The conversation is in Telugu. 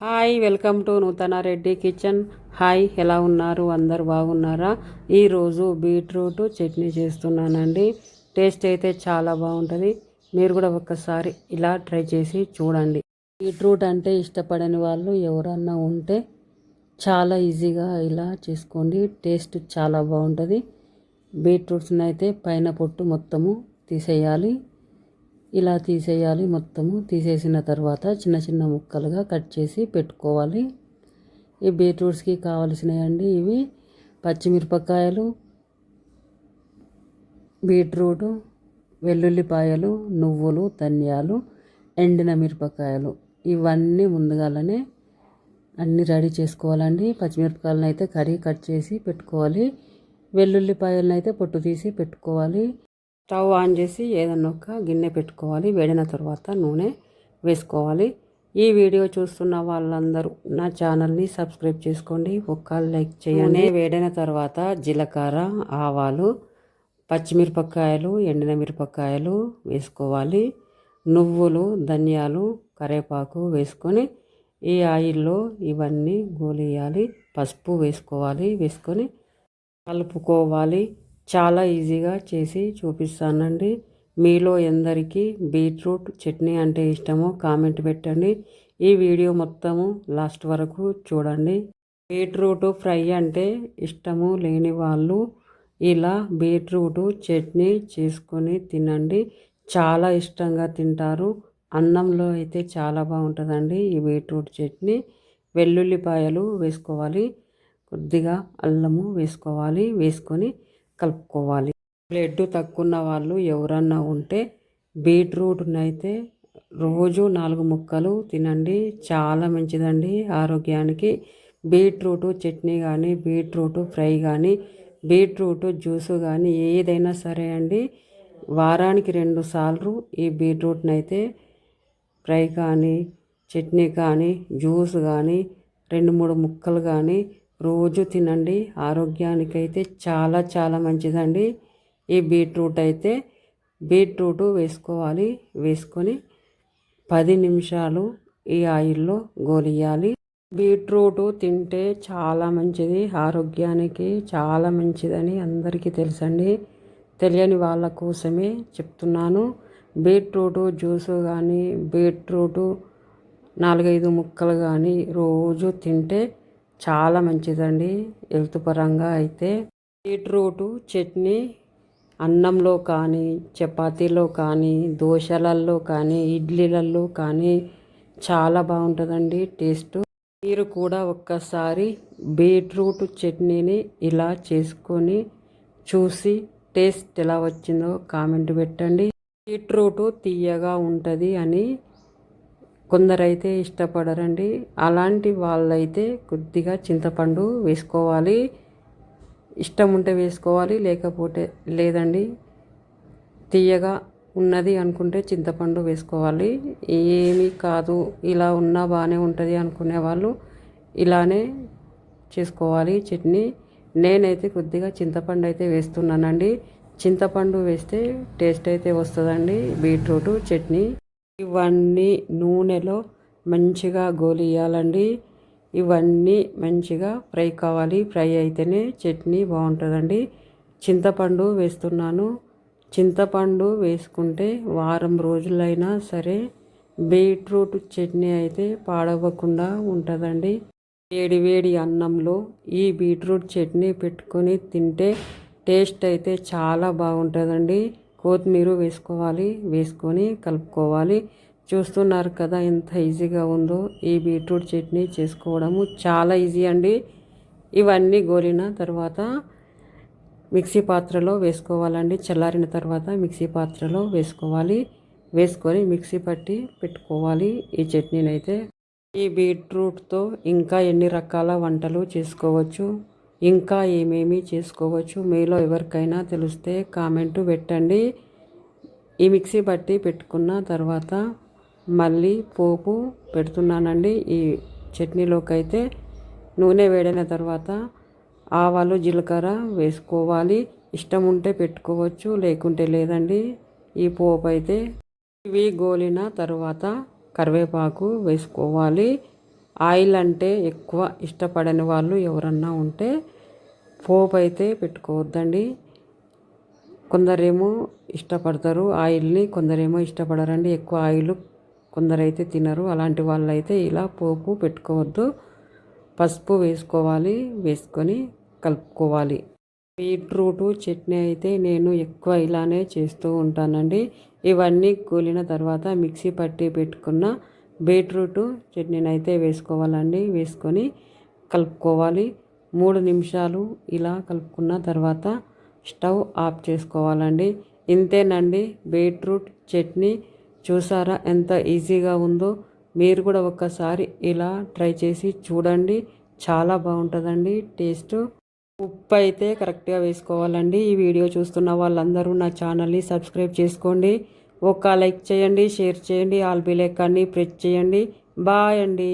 హాయ్ వెల్కమ్ టు నూతన రెడ్డి కిచెన్. హాయ్ ఎలా ఉన్నారు? అందరు బాగున్నారా? ఈరోజు బీట్రూట్ చట్నీ చేస్తున్నానండి. టేస్ట్ అయితే చాలా బాగుంటుంది. మీరు కూడా ఒక్కసారి ఇలా ట్రై చేసి చూడండి. బీట్రూట్ అంటే ఇష్టపడని వాళ్ళు ఎవరన్నా ఉంటే చాలా ఈజీగా ఇలా చేసుకోండి. టేస్ట్ చాలా బాగుంటుంది. బీట్రూట్స్ని అయితే పైన పొట్టు మొత్తము తీసేయాలి. ఇలా తీసేయాలి మొత్తము. తీసేసిన తర్వాత చిన్న చిన్న ముక్కలుగా కట్ చేసి పెట్టుకోవాలి. ఈ బీట్రూట్స్కి కావలసినవి ఇవి. పచ్చిమిరపకాయలు బీట్రూటు వెల్లుల్లిపాయలు నువ్వులు ధనియాలు ఎండిన మిరపకాయలు. ఇవన్నీ ముందుగానే అన్నీ రెడీ చేసుకోవాలండి. పచ్చిమిరపకాయలను అయితే కర్రీ కట్ చేసి పెట్టుకోవాలి. వెల్లుల్లిపాయలను అయితే పొట్టు తీసి పెట్టుకోవాలి. స్టవ్ ఆన్ చేసి ఏదన్నా ఒక గిన్నె పెట్టుకోవాలి. వేడిన తర్వాత నూనె వేసుకోవాలి. ఈ వీడియో చూస్తున్న వాళ్ళందరూ నా ఛానల్ని సబ్స్క్రైబ్ చేసుకోండి. ఒక్క లైక్ చేయండి వేడిన తర్వాత జీలకర్ర ఆవాలు పచ్చిమిరపకాయలు ఎండిన మిరపకాయలు వేసుకోవాలి. నువ్వులు ధనియాలు కరేపాకు వేసుకొని ఈ ఆయిల్లో ఇవన్నీ గోలియాలి. పసుపు వేసుకోవాలి. వేసుకొని కలుపుకోవాలి. చాలా ఈజీగా చేసి చూపిస్తానండి. మీలో ఎందరికీ బీట్రూట్ చట్నీ అంటే ఇష్టమో కామెంట్ పెట్టండి. ఈ వీడియో మొత్తము లాస్ట్ వరకు చూడండి. బీట్రూట్ ఫ్రై అంటే ఇష్టము లేని వాళ్ళు ఇలా బీట్రూట్ చట్నీ చేసుకొని తినండి. చాలా ఇష్టంగా తింటారు. అన్నంలో అయితే చాలా బాగుంటుందండి ఈ బీట్రూట్ చట్నీ. వెల్లుల్లిపాయలు వేసుకోవాలి. కొద్దిగా అల్లము వేసుకోవాలి. వేసుకొని కలుపుకోవాలి. బ్లడ్ తక్కువ వాళ్ళు ఎవరన్నా ఉంటే బీట్రూట్ని అయితే రోజు నాలుగు ముక్కలు తినండి. చాలా మంచిదండి ఆరోగ్యానికి. బీట్రూట్ చట్నీ కానీ బీట్రూట్ ఫ్రై కానీ బీట్రూట్ జ్యూస్ కానీ ఏదైనా సరే అండి. వారానికి రెండు సార్లు ఈ బీట్రూట్ని అయితే ఫ్రై కానీ చట్నీ కానీ జ్యూస్ కానీ రెండు మూడు ముక్కలు కానీ రోజు తినండి. ఆరోగ్యానికైతే చాలా చాలా మంచిదండి. ఈ బీట్రూట్ అయితే బీట్రూట్ వేసుకోవాలి. వేసుకొని పది నిమిషాలు ఈ ఆయిల్లో గోలియాలి. బీట్రూట్ తింటే చాలా మంచిది. ఆరోగ్యానికి చాలా మంచిదని అందరికీ తెలుసండి. తెలియని వాళ్ళ కోసమే చెప్తున్నాను. బీట్రూట్ జ్యూస్ కానీ బీట్రూట్ నాలుగైదు ముక్కలు కానీ రోజు తింటే చాలా మంచిదండి. హెల్త్ పరంగా అయితే బీట్రూటు చట్నీ అన్నంలో కానీ చపాతీలో కానీ దోశలలో కానీ ఇడ్లీలలో కానీ చాలా బాగుంటుందండి టేస్ట్. మీరు కూడా ఒక్కసారి బీట్రూట్ చట్నీని ఇలా చేసుకొని చూసి టేస్ట్ ఎలా వచ్చిందో కామెంట్ పెట్టండి. బీట్రూట్ తీయగా ఉంటుంది అని కొందరైతే ఇష్టపడరండి. అలాంటి వాళ్ళైతే కొద్దిగా చింతపండు వేసుకోవాలి. ఇష్టం ఉంటే వేసుకోవాలి లేకపోతే లేదండి. తీయగా ఉన్నది అనుకుంటే చింతపండు వేసుకోవాలి. ఏమీ కాదు ఇలా ఉన్నా బాగానే ఉంటుంది అనుకునే వాళ్ళు ఇలానే చేసుకోవాలి చట్నీ. నేనైతే కొద్దిగా చింతపండు అయితే వేస్తున్నానండి. చింతపండు వేస్తే టేస్ట్ అయితే వస్తుందండి. బీట్రూట్ చట్నీ. ఇవన్నీ నూనెలో మంచిగా గోలియాలండి ఇవన్నీ మంచిగా ఫ్రై కావాలి. ఫ్రై అయితేనే చట్నీ బాగుంటుందండి. చింతపండు వేస్తున్నాను. చింతపండు వేసుకుంటే వారం రోజులైనా సరే బీట్రూట్ చట్నీ అయితే పాడవకుండా ఉంటుందండి. వేడి వేడి అన్నంలో ఈ బీట్రూట్ చట్నీ పెట్టుకొని తింటే టేస్ట్ అయితే చాలా బాగుంటుందండి. కొత్తిమీర వేసుకోవాలి వేసుకొని కలుపుకోవాలి. చూస్తున్నారు కదా ఎంత ఈజీగా ఉందో ఈ బీట్రూట్ చట్నీ చేసుకోవడము. చాలా ఈజీ అండి. ఇవన్నీ గోలిన తర్వాత మిక్సీ పాత్రలో వేసుకోవాలండి. చల్లారిన తర్వాత మిక్సీ పాత్రలో వేసుకోవాలి. వేసుకొని మిక్సీ పట్టి పెట్టుకోవాలి ఈ చట్నీని అయితే ఈ బీట్రూట్తో ఇంకా ఎన్ని రకాల వంటలు చేసుకోవచ్చు? ఇంకా ఏమేమి చేసుకోవచ్చు? మీలో ఎవరికైనా తెలిస్తే కామెంటు పెట్టండి. ఈ మిక్సీ బట్టి పెట్టుకున్న తర్వాత మళ్ళీ పోపు పెడుతున్నానండి. ఈ చట్నీలోకి అయితే నూనె వేడిన తర్వాత ఆవాలు జీలకర్ర వేసుకోవాలి. ఇష్టం ఉంటే పెట్టుకోవచ్చు లేకుంటే లేదండి. ఈ పోపు అయితే ఇవి గోలిన తర్వాత కరివేపాకు వేసుకోవాలి. ఆయిల్ అంటే ఎక్కువ ఇష్టపడని వాళ్ళు ఎవరన్నా ఉంటే పోపు అయితే పెట్టుకోవద్దండి. కొందరేమో ఇష్టపడతారు ఆయిల్ని కొందరేమో ఇష్టపడరండి. ఎక్కువ ఆయిల్ కొందరైతే తినరు. అలాంటి వాళ్ళైతే ఇలా పోపు పెట్టుకోవద్దు. పసుపు వేసుకోవాలి వేసుకొని కలుపుకోవాలి. బీట్రూట్ చట్నీ అయితే నేను ఎక్కువ ఇలానే చేస్తూ ఉంటానండి. ఇవన్నీ కూలిన తర్వాత మిక్సీ పట్టి పెట్టుకున్న బీట్రూటు చట్నీని అయితే వేసుకోవాలండి. వేసుకొని కలుపుకోవాలి. మూడు నిమిషాలు ఇలా కలుపుకున్న తర్వాత స్టవ్ ఆఫ్ చేసుకోవాలండి. ఇంతేనండి బీట్రూట్ చట్నీ. చూసారా ఎంత ఈజీగా ఉందో. మీరు కూడా ఒక్కసారి ఇలా ట్రై చేసి చూడండి. చాలా బాగుంటుందండి టేస్ట్. ఉప్పు అయితే కరెక్ట్గా వేసుకోవాలండి. ఈ వీడియో చూస్తున్న వాళ్ళందరూ నా ఛానల్ని సబ్స్క్రైబ్ చేసుకోండి. ఒక లైక్ చేయండి షేర్ చేయండి ఆల్ బెల్ ఐకాన్ని ప్రెస్ చేయండి. బాయ్ అండి.